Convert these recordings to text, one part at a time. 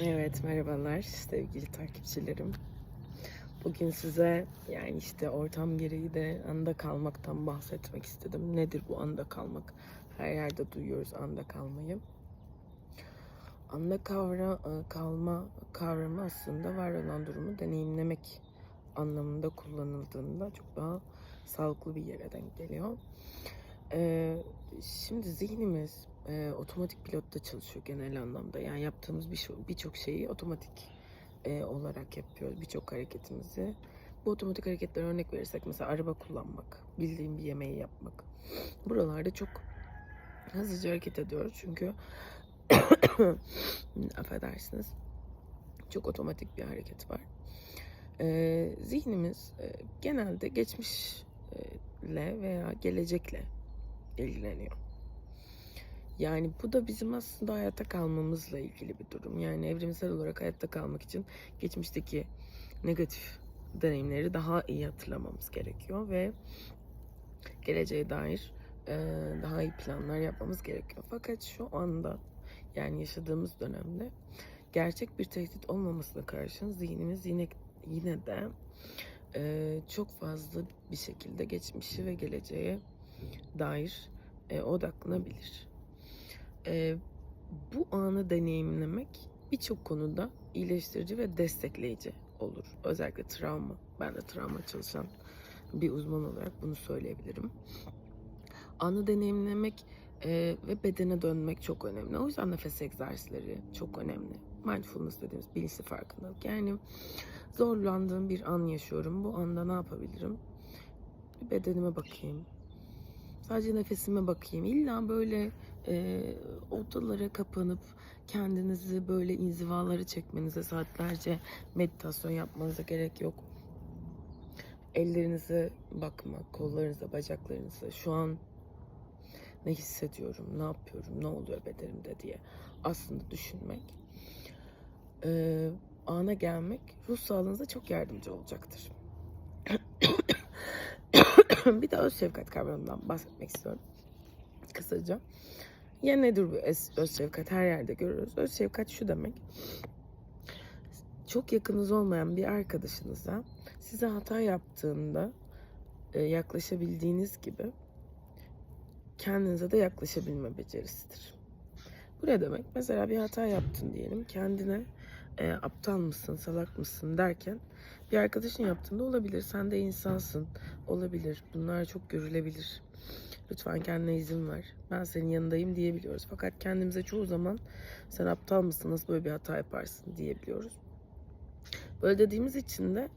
Evet merhabalar sevgili takipçilerim. Bugün size yani işte ortam gereği de anda kalmaktan bahsetmek istedim. Nedir bu anda kalmak? Her yerde duyuyoruz anda kalmayı. Anda kavra, e, kalma kavramı aslında var olan durumu deneyimlemek anlamında kullanıldığında çok daha sağlıklı bir yere denk geliyor. Ee, şimdi zihnimiz e, otomatik pilotta çalışıyor genel anlamda. Yani yaptığımız bir şey- birçok şeyi otomatik e, olarak yapıyoruz. Birçok hareketimizi. Bu otomatik hareketler örnek verirsek mesela araba kullanmak, bildiğim bir yemeği yapmak. Buralarda çok hızlıca hareket ediyoruz çünkü affedersiniz çok otomatik bir hareket var. Ee, zihnimiz e, genelde geçmişle veya gelecekle ilgileniyor. Yani bu da bizim aslında hayatta kalmamızla ilgili bir durum. Yani evrimsel olarak hayatta kalmak için geçmişteki negatif deneyimleri daha iyi hatırlamamız gerekiyor ve geleceğe dair e, daha iyi planlar yapmamız gerekiyor. Fakat şu anda yani yaşadığımız dönemde gerçek bir tehdit olmamasına karşın zihnimiz yine yine de e, çok fazla bir şekilde geçmişi ve geleceğe dair e, odaklanabilir. E, bu anı deneyimlemek birçok konuda iyileştirici ve destekleyici olur. Özellikle travma. Ben de travma çalışan bir uzman olarak bunu söyleyebilirim. Anı deneyimlemek e, ve bedene dönmek çok önemli. O yüzden nefes egzersizleri çok önemli. Mindfulness dediğimiz bilinçli farkındalık. Yani zorlandığım bir an yaşıyorum. Bu anda ne yapabilirim? Bir bedenime bakayım. Sadece nefesime bakayım. İlla böyle e, odalara kapanıp kendinizi böyle inzivalara çekmenize saatlerce meditasyon yapmanıza gerek yok. Ellerinize bakmak, kollarınıza, bacaklarınıza şu an ne hissediyorum, ne yapıyorum, ne oluyor bedenimde diye aslında düşünmek. E, ana gelmek ruh sağlığınıza çok yardımcı olacaktır. bir de öz şefkat kavramından bahsetmek istiyorum. Kısaca. Ya nedir bu öz, şefkat? Her yerde görüyoruz. Öz şefkat şu demek. Çok yakınız olmayan bir arkadaşınıza size hata yaptığında e, yaklaşabildiğiniz gibi kendinize de yaklaşabilme becerisidir. Bu ne demek? Mesela bir hata yaptın diyelim. Kendine e, aptal mısın, salak mısın derken bir arkadaşın yaptığında olabilir. Sen de insansın. Olabilir. Bunlar çok görülebilir. Lütfen kendine izin ver. Ben senin yanındayım diyebiliyoruz. Fakat kendimize çoğu zaman sen aptal mısın, nasıl böyle bir hata yaparsın diyebiliyoruz. Böyle dediğimiz için de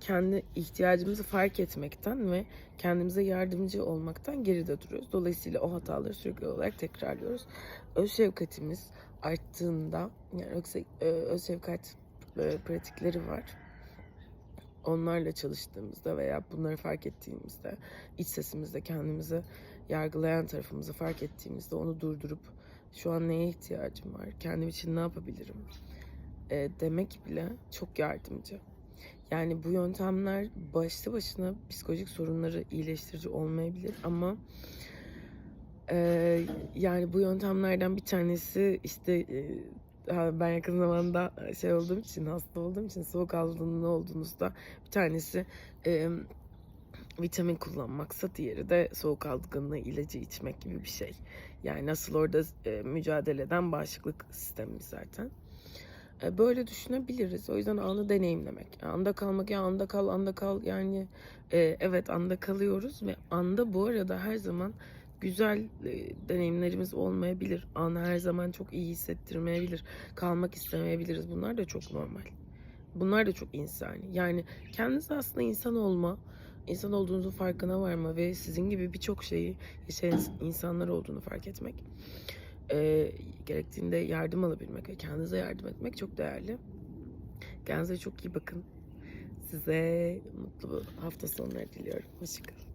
kendi ihtiyacımızı fark etmekten ve kendimize yardımcı olmaktan geride duruyoruz. Dolayısıyla o hataları sürekli olarak tekrarlıyoruz. Öz şefkatimiz arttığında yani öz, öz şefkat e, pratikleri var onlarla çalıştığımızda veya bunları fark ettiğimizde iç sesimizde kendimizi yargılayan tarafımızı fark ettiğimizde onu durdurup şu an neye ihtiyacım var, kendim için ne yapabilirim e, demek bile çok yardımcı. Yani bu yöntemler başlı başına psikolojik sorunları iyileştirici olmayabilir ama e, yani bu yöntemlerden bir tanesi işte e, ben yakın zamanda şey olduğum için hasta olduğum için soğuk algınlığı olduğunuzda bir tanesi e, vitamin kullanmaksa diğeri de soğuk algınlığı ilacı içmek gibi bir şey. Yani nasıl orada e, mücadele eden bağışıklık sistemimiz zaten. E, böyle düşünebiliriz. O yüzden anı deneyimlemek. Anda kalmak ya anda kal anda kal yani e, evet anda kalıyoruz ve anda bu arada her zaman güzel e, deneyimlerimiz olmayabilir. Anı her zaman çok iyi hissettirmeyebilir. Kalmak istemeyebiliriz. Bunlar da çok normal. Bunlar da çok insani. Yani kendiniz aslında insan olma, insan olduğunuzun farkına varma ve sizin gibi birçok şeyi yaşayan insanlar olduğunu fark etmek. E, gerektiğinde yardım alabilmek ve kendinize yardım etmek çok değerli. Kendinize çok iyi bakın. Size mutlu hafta sonları diliyorum. Hoşçakalın.